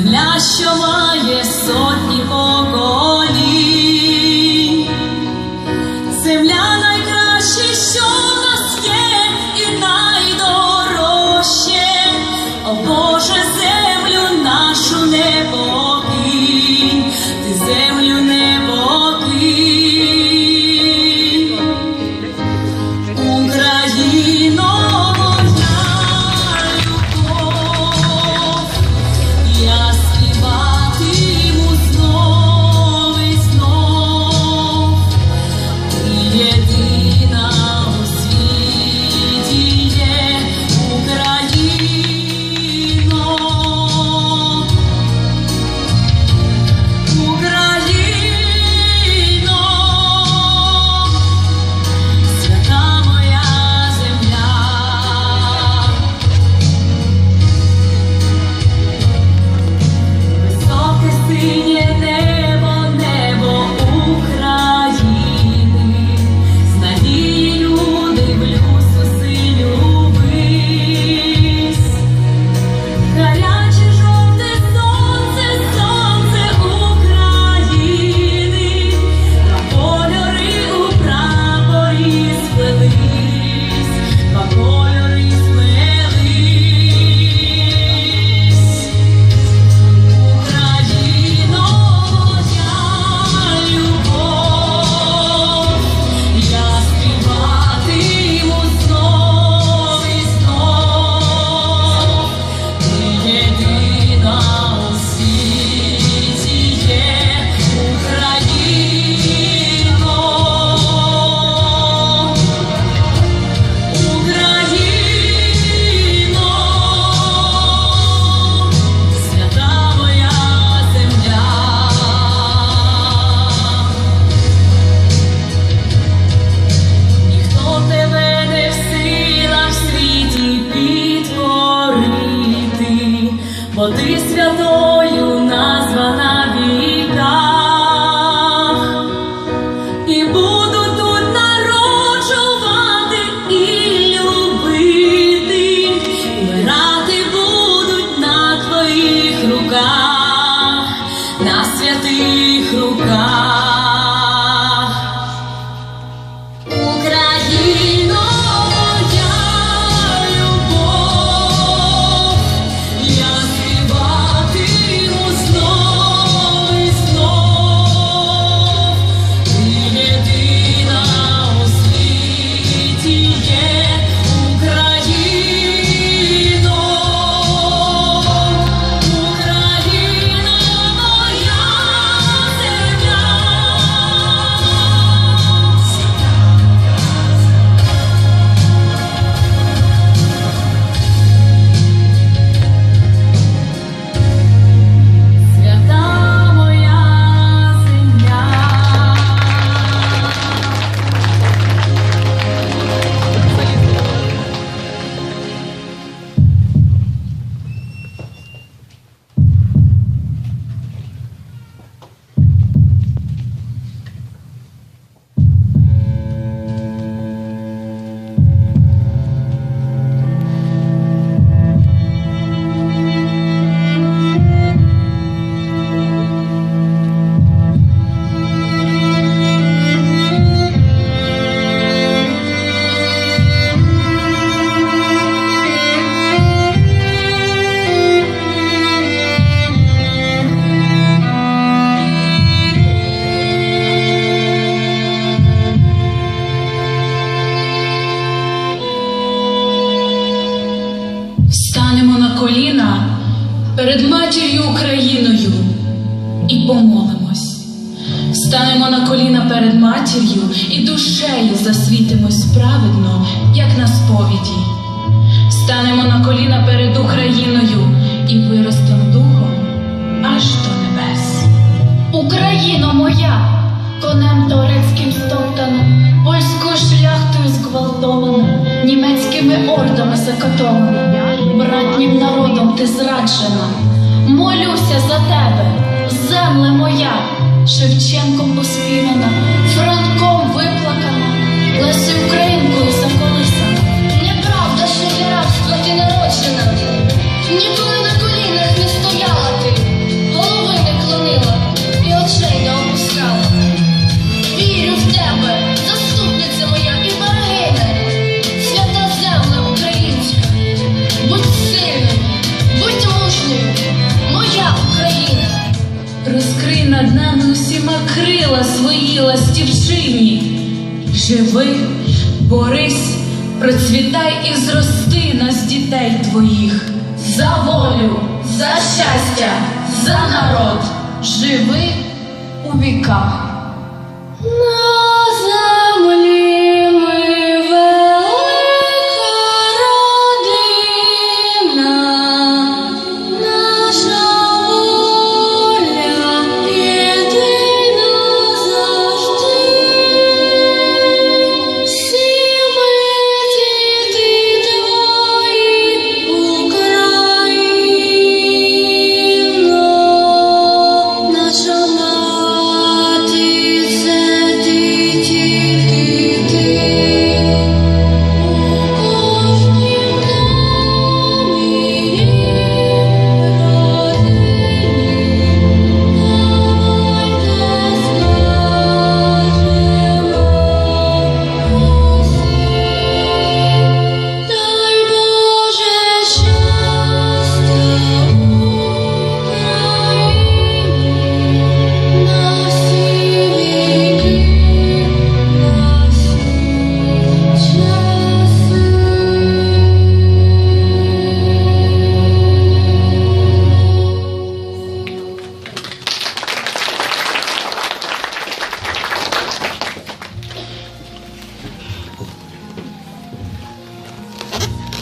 земля, що має сотні поколінь, земля найкраща, що в нас є, і найдорожче, о Боже, землю нашу не покинь, ти землю плоди святої. Помолимось. Станемо на коліна перед матір'ю і душею засвітимось праведно, як на сповіді. Станемо на коліна перед Україною і виростем духом аж до небес. Україно моя, конем турецьким стоптана, польською шляхтою зґвалтована, німецькими ордами закатована, братнім народом ти зраджена. Молюся за тебе, земле моя, Шевченком поспівана, Франком виплакана, Лесі крила свої ластівчині. Живи, борись, процвітай і зрости нас, дітей твоїх. За волю, за щастя, за народ. Живи у віках.